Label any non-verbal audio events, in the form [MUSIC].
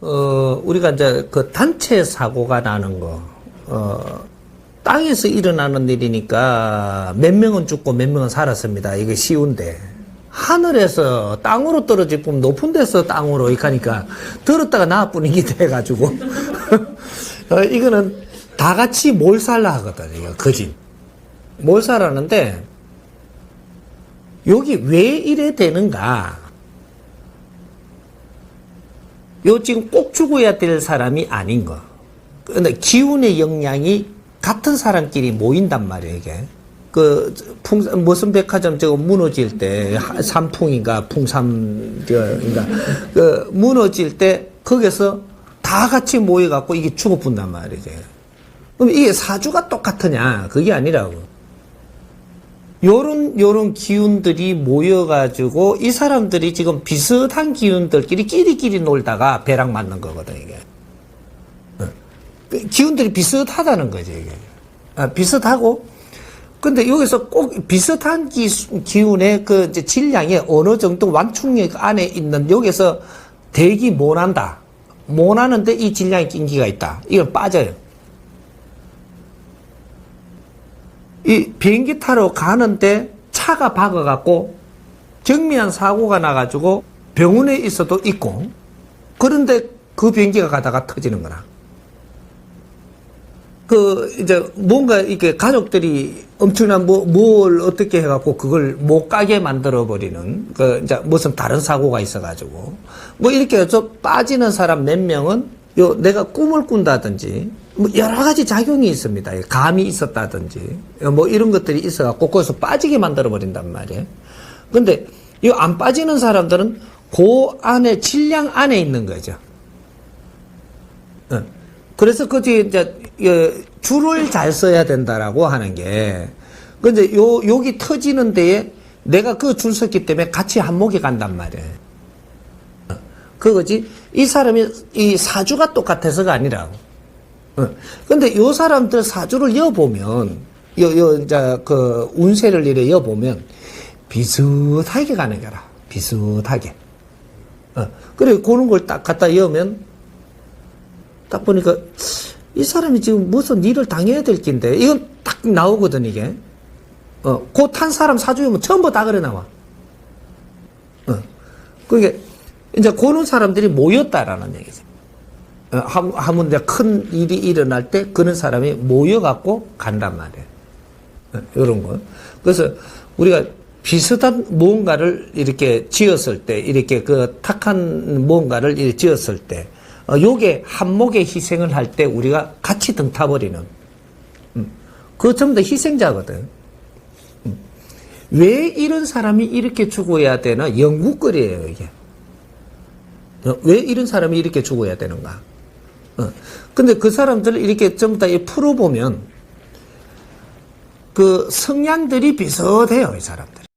어, 우리가 이제 그 단체 사고가 나는 거, 어, 땅에서 일어나는 일이니까 몇 명은 죽고 몇 명은 살았습니다. 이게 쉬운데. 하늘에서 땅으로 떨어지면 높은 데서 땅으로 이렇게 하니까 들었다가 나뿐이게 돼가지고. [LAUGHS] 어, 이거는 다 같이 몰살라 하거든, 이거, 거진. 몰살하는데, 여기 왜 이래 되는가? 요 지금 꼭 죽어야 될 사람이 아닌 거. 근데 기운의 영향이 같은 사람끼리 모인단 말이에요, 이게. 그, 풍, 무슨 백화점 저거 무너질 때, 하- 삼풍인가, 풍삼인가, 그, 무너질 때, 거기서 다 같이 모여갖고 이게 죽어본단 말이죠. 그럼 이게 사주가 똑같으냐? 그게 아니라고. 요런, 요런 기운들이 모여가지고 이 사람들이 지금 비슷한 기운들끼리 끼리끼리 놀다가 배락 맞는 거거든, 이게. 어. 기운들이 비슷하다는 거지, 이게. 아, 비슷하고, 근데 여기서 꼭 비슷한 기, 기운의 그 질량이 어느 정도 완충력 안에 있는 여기서 대기 못 한다. 못 하는데 이 질량이 낀기가 있다. 이건 빠져요. 이 비행기 타러 가는데 차가 박아갖고 정미한 사고가 나가지고 병원에 있어도 있고 그런데 그 비행기가 가다가 터지는 거나. 그 이제 뭔가 이렇게 가족들이 엄청난 뭐 뭘 어떻게 해갖고 그걸 못 가게 만들어 버리는 그 이제 무슨 다른 사고가 있어가지고 뭐 이렇게 해서 빠지는 사람 몇 명은 요 내가 꿈을 꾼다든지 뭐 여러 가지 작용이 있습니다. 감이 있었다든지 뭐 이런 것들이 있어갖고 거기서 빠지게 만들어 버린단 말이에요. 근데 이 안 빠지는 사람들은 그 안에 질량 안에 있는 거죠. 어. 그래서 그 뒤에 이제 어, 줄을 잘 써야 된다라고 하는 게 근데 요 여기 터지는 데에 내가 그 줄 섰기 때문에 같이 한목에 간단 말이에요. 어. 그거지 이 사람이 이 사주가 똑같아서가 아니라고. 어. 근데 요 사람들 사주를 여보면 요 요 이제 그 운세를 이래 여보면 비슷하게 가는 거라. 비슷하게. 어. 그래 그런 걸 딱 갖다 여면 딱 보니까 이 사람이 지금 무슨 일을 당해야 될 낀데 이건 딱 나오거든 이게 어, 곧한 사람 사주면 전부 다 그래 나와 어. 그게 이제 고는 사람들이 모였다라는 얘기죠 어, 하- 하면 이제 큰 일이 일어날 때 그런 사람이 모여갖고 간단 말이에요. 어, 이런 거. 그래서 우리가 비슷한 무언가를 이렇게 지었을 때 이렇게 그 탁한 무언가를 이렇게 지었을 때 어, 요게 한목에 희생을 할 때 우리가 같이 등타버리는 음, 그거 전부 다 희생자거든. 음. 왜 이런 사람이 이렇게 죽어야 되나? 영국거리예요 이게. 어, 왜 이런 사람이 이렇게 죽어야 되는가 어, 근데 그 사람들을 이렇게 전부 다이 풀어보면 그 성향들이 비슷해요 이 사람들이